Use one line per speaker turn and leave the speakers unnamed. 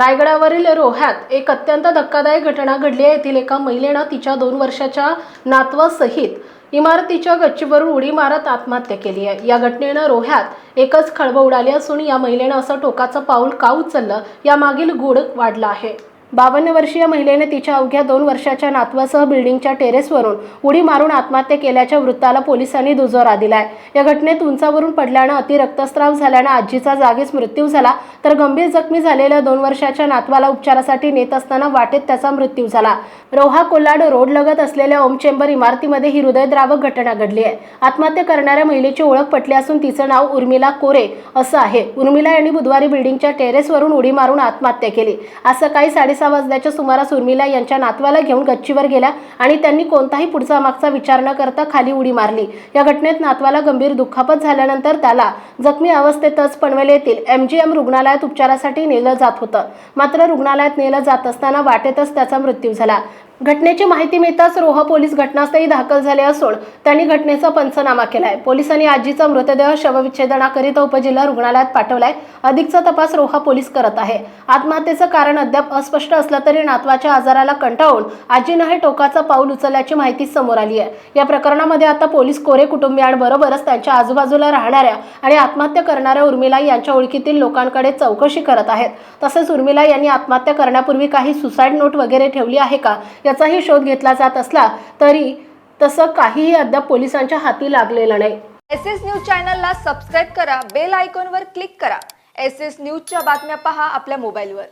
रायगडावरील रोह्यात एक अत्यंत धक्कादायक घटना घडली आहे. येथील एका महिलेनं तिच्या दोन वर्षाच्या नातवासहित इमारतीच्या गच्चीवरून उडी मारत आत्महत्या केली आहे. या घटनेनं रोह्यात एकच खळबळ उडाली असून या महिलेनं असं टोकाचं पाऊल का उचललं? यामागील गूढ वाढलं आहे. बावन्न वर्षीय महिलेने तिच्या अवघ्या दोन वर्षाच्या नातवासह बिल्डिंगच्या टेरेसवरून उडी मारून आत्महत्या केल्याच्या वृत्ताला पोलिसांनी दुजोरा दिलाय. या घटनेत उंचावरून पडल्यानं अतिरक्तस्राव झाल्यानं आजीचा जागीच मृत्यू झाला. तर गंभीर जखमी झालेल्या दोन वर्षाच्या नातवाला उपचारासाठी नेत असताना वाटेत त्याचा मृत्यू झाला. रोहा कोल्हाड रोड लगत असलेल्या ओम चेंबर इमारतीमध्ये ही हृदयद्रावक घटना घडली आहे. आत्महत्या करणाऱ्या महिलेची ओळख पटली असून तिचं नाव उर्मिला कोरे असं आहे. उर्मिला यांनी बुधवारी बिल्डिंगच्या टेरेसवरून उडी मारून आत्महत्या केली. आज सकाळी साडेसहा वाजल्याच्या सुमारास उर्मिला यांच्या नातवाला घेऊन गच्चीवर गेल्या आणि त्यांनी कोणताही पुढचा मागचा विचार न करता खाली उडी मारली. या घटनेत नातवाला गंभीर दुखापत झाल्यानंतर त्याला जखमी अवस्थेतच पनवेल येथील एम जी एम रुग्णालयात उपचारासाठी नेलं जात होतं. मात्र रुग्णालयात नेलं जात असताना वाटेतच त्याचा मृत्यू झाला. घटनेची माहिती मिळताच रोहा पोलीस घटनास्थळी दाखल झाले असून त्यांनी घटनेचा पंचनामा केलाय. पोलिसांनी आजीचा मृतदेह शवविच्छेदनाकरिता उपजिल्हा रुग्णालयात पाठवलाय. अधिकचा तपास रोहा पोलीस करत आहे. आत्महत्येचं कारण अद्याप अस्पष्ट असलं तरी नातवाच्या आजाराला कंटाळून आजीनं हे टोकाचं पाऊल उचलल्याची माहिती समोर आली आहे. या प्रकरणामध्ये आता पोलीस कोरे कुटुंबियांबरोबरच त्यांच्या आजूबाजूला राहणाऱ्या आणि आत्महत्या करणाऱ्या उर्मिला यांच्या ओळखीतील लोकांकडे चौकशी करत आहेत. तसेच उर्मिला यांनी आत्महत्या करण्यापूर्वी काही सुसाईड नोट वगैरे ठेवली आहे का? याचाही शोध घेतला जात असला तरी तसं काहीही अद्याप पोलिसांच्या हाती लागलेलं नाही.
एस एस न्यूज चॅनलला सबस्क्राईब करा बेल आयकॉनवर क्लिक करा. एस एस न्यूजच्या बातम्या पहा आपल्या मोबाईलवर.